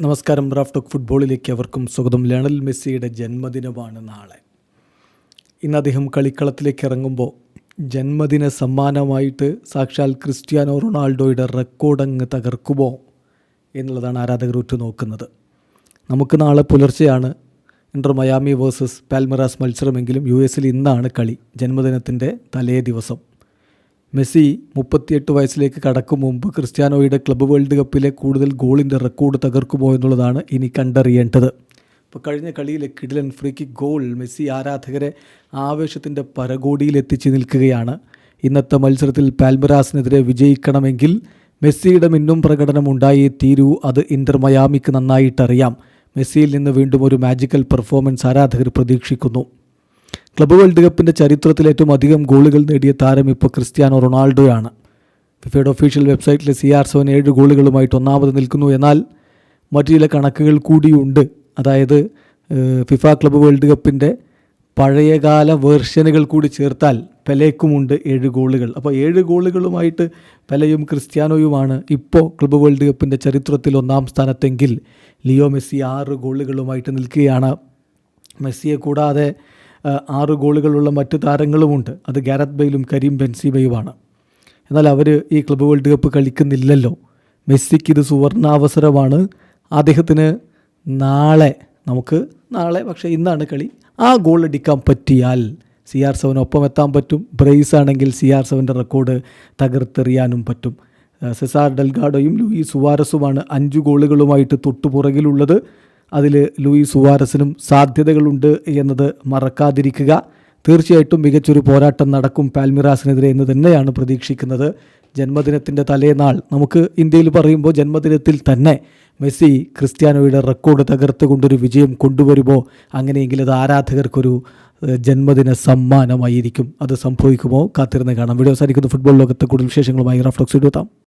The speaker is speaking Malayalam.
നമസ്കാരം. റാഫ് ടോക്ക് ഫുട്ബോളിലേക്ക് അവർക്കും സ്വാഗതം. ലയണൽ മെസ്സിയുടെ ജന്മദിനമാണ് നാളെ. ഇന്ന് അദ്ദേഹം കളിക്കളത്തിലേക്ക് ഇറങ്ങുമ്പോൾ ജന്മദിന സമ്മാനമായിട്ട് സാക്ഷാൽ ക്രിസ്ത്യാനോ റൊണാൾഡോയുടെ റെക്കോർഡ് അങ്ങ് തകർക്കുമോ എന്നുള്ളതാണ് ആരാധകർ ഉറ്റുനോക്കുന്നത്. നമുക്ക് നാളെ പുലർച്ചെയാണ് ഇന്റർ മയാമി വേഴ്സസ് പാൽമറാസ് മത്സരമെങ്കിലും യു എസിൽ ഇന്നാണ് കളി. ജന്മദിനത്തിന്റെ തലേ ദിവസം. മെസ്സി മുപ്പത്തിയെട്ട് വയസ്സിലേക്ക് കടക്കും മുമ്പ് ക്രിസ്ത്യാനോയുടെ ക്ലബ്ബ് വേൾഡ് കപ്പിലെ കൂടുതൽ ഗോളിന്റെ റെക്കോർഡ് തകർക്കുമോ എന്നുള്ളതാണ് ഇനി കണ്ടറിയേണ്ടത്. ഇപ്പോൾ കഴിഞ്ഞ കളിയിലെ കിഡിലൻ ഫ്രീക്ക് ഗോൾ മെസ്സി ആരാധകരെ ആവേശത്തിന്റെ പരകോടിയിൽ എത്തിച്ചു നിൽക്കുകയാണ്. ഇന്നത്തെ മത്സരത്തിൽ പാൽമിറാസിനെതിരെ വിജയിക്കണമെങ്കിൽ മെസ്സിയുടെ മിന്നും പ്രകടനം ഉണ്ടായേ തീരൂ അത് ഇന്റർ മയാമിക്ക് നന്നായിട്ടറിയാം. മെസ്സിയിൽ നിന്ന് വീണ്ടും ഒരു മാജിക്കൽ പെർഫോമൻസ് ആരാധകർ പ്രതീക്ഷിക്കുന്നു. ക്ലബ്ബ് വേൾഡ് കപ്പിന്റെ ചരിത്രത്തിൽ ഏറ്റവും അധികം ഗോളുകൾ നേടിയ താരം ഇപ്പോൾ ക്രിസ്ത്യാനോ റൊണാൾഡോയാണ്. ഫിഫയുടെ ഒഫീഷ്യൽ വെബ്സൈറ്റിൽ സി ആർ സെവൻ ഏഴ് ഗോളുകളുമായിട്ട് ഒന്നാമത് നിൽക്കുന്നു. എന്നാൽ മറ്റു ചില കണക്കുകൾ കൂടിയുണ്ട്. അതായത് ഫിഫ ക്ലബ് വേൾഡ് കപ്പിന്റെ പഴയകാല വേർഷനുകൾ കൂടി ചേർത്താൽ പെലേക്കുമുണ്ട് ഏഴ് ഗോളുകൾ. അപ്പോൾ ഏഴ് ഗോളുകളുമായിട്ട് പെലയും ക്രിസ്ത്യാനോയുമാണ് ഇപ്പോൾ ക്ലബ് വേൾഡ് കപ്പിന്റെ ചരിത്രത്തിൽ ഒന്നാം സ്ഥാനത്തെങ്കിൽ ലിയോ മെസ്സി ആറ് ഗോളുകളുമായിട്ട് നിൽക്കുകയാണ്. മെസ്സിയെ കൂടാതെ ആറ് ഗോളുകളുള്ള മറ്റു താരങ്ങളുമുണ്ട്. അത് ഗാരത് ബെയിലും കരീം ബെൻസിബയുമാണ്. എന്നാൽ അവർ ഈ ക്ലബ് വേൾഡ് കപ്പ് കളിക്കുന്നില്ലല്ലോ. മെസ്സിക്ക് ഇത് സുവർണാവസരമാണ്. അദ്ദേഹത്തിന് നാളെ നമുക്ക് നാളെ പക്ഷേ ഇന്നാണ് കളി. ആ ഗോൾ അടിക്കാൻ പറ്റിയാൽ സി ആർ ഒപ്പം എത്താൻ പറ്റും. ബ്രേസ് ആണെങ്കിൽ സി ആർ സെവന്റെ റെക്കോർഡ് തകർത്തെറിയാനും പറ്റും. സെസാർ ഡെൽഗാഡോയും ലൂയി സുവാരസുമാണ് അഞ്ച് ഗോളുകളുമായിട്ട് തൊട്ടുപുറകിലുള്ളത്. അതിൽ ലൂയി സുവാരസിനും സാധ്യതകളുണ്ട് എന്നത് മറക്കാതിരിക്കുക. തീർച്ചയായിട്ടും മികച്ചൊരു പോരാട്ടം നടക്കും പാൽമിറാസിനെതിരെ എന്ന് തന്നെയാണ് പ്രതീക്ഷിക്കുന്നത്. ജന്മദിനത്തിന്റെ തലേനാൾ നമുക്ക് ഇന്ത്യയിൽ പറയുമ്പോൾ ജന്മദിനത്തിൽ തന്നെ മെസ്സി ക്രിസ്ത്യാനോയുടെ റെക്കോർഡ് തകർത്തുകൊണ്ടൊരു വിജയം കൊണ്ടുവരുമോ? അങ്ങനെയെങ്കിൽ അത് ആരാധകർക്കൊരു ജന്മദിന സമ്മാനമായിരിക്കും. അത് സംഭവിക്കുമോ? കാത്തിരുന്ന് കാണാം. വീഡിയോ അവസാനിക്കുന്ന. ഫുട്ബോൾ ലോകത്തെ കൂടുതൽ വിശേഷങ്ങളുമായി റഫ്ലക്സ് എത്താം.